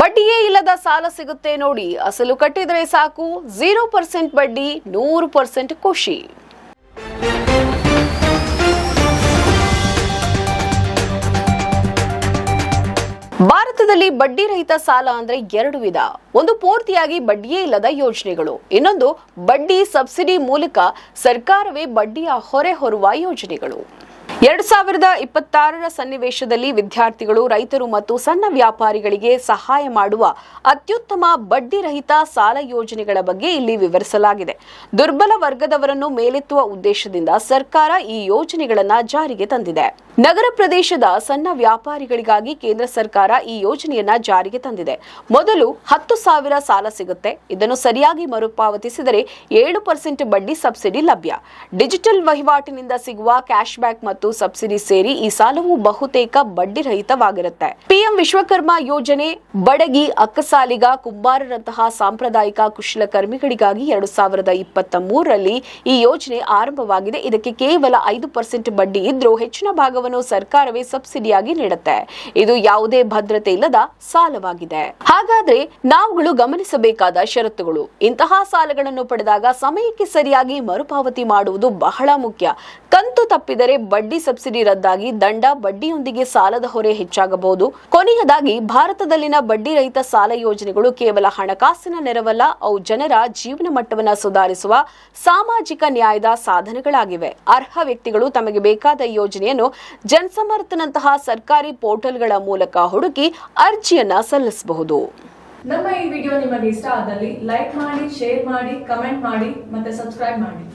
ಬಡ್ಡಿಯೇ ಇಲ್ಲದ ಸಾಲ ಸಿಗುತ್ತೆ ನೋಡಿ. ಅಸಲು ಕಟ್ಟಿದ್ರೆ ಸಾಕು. ಜೀರೋ ಪರ್ಸೆಂಟ್ ಬಡ್ಡಿ, ನೂರು ಪರ್ಸೆಂಟ್ ಖುಷಿ. ಭಾರತದಲ್ಲಿ ಬಡ್ಡಿ ರಹಿತ ಸಾಲ ಅಂದ್ರೆ ಎರಡು ವಿಧ. ಒಂದು ಪೂರ್ತಿಯಾಗಿ ಬಡ್ಡಿಯೇ ಇಲ್ಲದ ಯೋಜನೆಗಳು. ಇನ್ನೊಂದು ಬಡ್ಡಿ ಸಬ್ಸಿಡಿ ಮೂಲಕ ಸರ್ಕಾರವೇ ಬಡ್ಡಿಯ ಹೊರೆ ಹೊರುವ ಯೋಜನೆಗಳು. ಎರಡು ಸಾವಿರದ ಇಪ್ಪತ್ತಾರರ ಸನ್ನಿವೇಶದಲ್ಲಿ ವಿದ್ಯಾರ್ಥಿಗಳು, ರೈತರು ಮತ್ತು ಸಣ್ಣ ವ್ಯಾಪಾರಿಗಳಿಗೆ ಸಹಾಯ ಮಾಡುವ ಅತ್ಯುತ್ತಮ ಬಡ್ಡಿ ರಹಿತ ಸಾಲ ಯೋಜನೆಗಳ ಬಗ್ಗೆ ಇಲ್ಲಿ ವಿವರಿಸಲಾಗಿದೆ. ದುರ್ಬಲ ವರ್ಗದವರನ್ನು ಮೇಲೆತ್ತುವ ಉದ್ದೇಶದಿಂದ ಸರ್ಕಾರ ಈ ಯೋಜನೆಗಳನ್ನು ಜಾರಿಗೆ ತಂದಿದೆ. ನಗರ ಪ್ರದೇಶದ ಸಣ್ಣ ವ್ಯಾಪಾರಿಗಳಿಗಾಗಿ ಕೇಂದ್ರ ಸರ್ಕಾರ ಈ ಯೋಜನೆಯನ್ನ ಜಾರಿಗೆ ತಂದಿದೆ. ಮೊದಲು ಹತ್ತು ಸಾವಿರ ಸಾಲ ಸಿಗುತ್ತೆ. ಇದನ್ನು ಸರಿಯಾಗಿ ಮರುಪಾವತಿಸಿದರೆ ಏಳು ಪರ್ಸೆಂಟ್ ಬಡ್ಡಿ ಸಬ್ಸಿಡಿ ಲಭ್ಯ. ಡಿಜಿಟಲ್ ವಹಿವಾಟಿನಿಂದ ಸಿಗುವ ಕ್ಯಾಶ್ ಬ್ಯಾಕ್ ಮತ್ತು ಸಬ್ಸಿಡಿ ಸೇರಿ ಈ ಸಾಲವು ಬಹುತೇಕ ಬಡ್ಡಿ ರಹಿತವಾಗಿರುತ್ತೆ. ಪಿಎಂ ವಿಶ್ವಕರ್ಮ ಯೋಜನೆ ಬಡಗಿ ಅಕ್ಕಸಾಲಿಗ ಕುಂಬಾರರಂತಹ ಸಾಂಪ್ರದಾಯಿಕ ಕುಶಲಕರ್ಮಿಗಳಿಗಾಗಿ ಎರಡು ಸಾವಿರದ ಇಪ್ಪತ್ತ ಮೂರರಲ್ಲಿ ಈ ಯೋಜನೆ ಆರಂಭವಾಗಿದೆ. ಇದಕ್ಕೆ ಕೇವಲ ಐದು ಪರ್ಸೆಂಟ್ ಬಡ್ಡಿ ಇದ್ರೂ ಹೆಚ್ಚಿನ ಭಾಗವನ್ನು ಸರ್ಕಾರವೇ ಸಬ್ಸಿಡಿಯಾಗಿ ನೀಡುತ್ತೆ. ಇದು ಯಾವುದೇ ಭದ್ರತೆ ಇಲ್ಲದ ಸಾಲವಾಗಿದೆ. ಹಾಗಾದ್ರೆ ನಾವುಗಳು ಗಮನಿಸಬೇಕಾದ ಷರತ್ತುಗಳು. ಇಂತಹ ಸಾಲಗಳನ್ನು ಪಡೆದಾಗ ಸಮಯಕ್ಕೆ ಸರಿಯಾಗಿ ಮರುಪಾವತಿ ಮಾಡುವುದು ಬಹಳ ಮುಖ್ಯ. ಕಂತು ತಪ್ಪಿದರೆ ಬಡ್ಡಿ ಸಬ್ಸಿಡಿ ರದ್ದಾಗಿ ದಂಡ ಬಡ್ಡಿಯೊಂದಿಗೆ ಸಾಲದ ಹೊರೆ ಹೆಚ್ಚಾಗಬಹುದು. ಕೊನೆಯದಾಗಿ, ಭಾರತದಲ್ಲಿನ ಬಡ್ಡಿ ರಹಿತ ಸಾಲ ಯೋಜನೆಗಳು ಕೇವಲ ಹಣಕಾಸಿನ ನೆರವಲ್ಲ, ಅವು ಜನರ ಜೀವನ ಮಟ್ಟವನ್ನು ಸುಧಾರಿಸುವ ಸಾಮಾಜಿಕ ನ್ಯಾಯದ ಸಾಧನಗಳಾಗಿವೆ. ಅರ್ಹ ವ್ಯಕ್ತಿಗಳು ತಮಗೆ ಬೇಕಾದ ಯೋಜನೆಯನ್ನು ಜನಸಮರ್ಥನಂತಹ ಸರ್ಕಾರಿ ಪೋರ್ಟಲ್ಗಳ ಮೂಲಕ ಹುಡುಕಿ ಅರ್ಜಿಯನ್ನ ಸಲ್ಲಿಸಬಹುದು. ನಮ್ಮ ಈ ವಿಡಿಯೋ ನಿಮಗೆ ಇಷ್ಟ ಆದಲ್ಲಿ ಲೈಕ್ ಮಾಡಿ, ಶೇರ್ ಮಾಡಿ, ಕಮೆಂಟ್ ಮಾಡಿ ಮತ್ತೆ ಸಬ್ಸ್ಕ್ರೈಬ್ ಮಾಡಿ.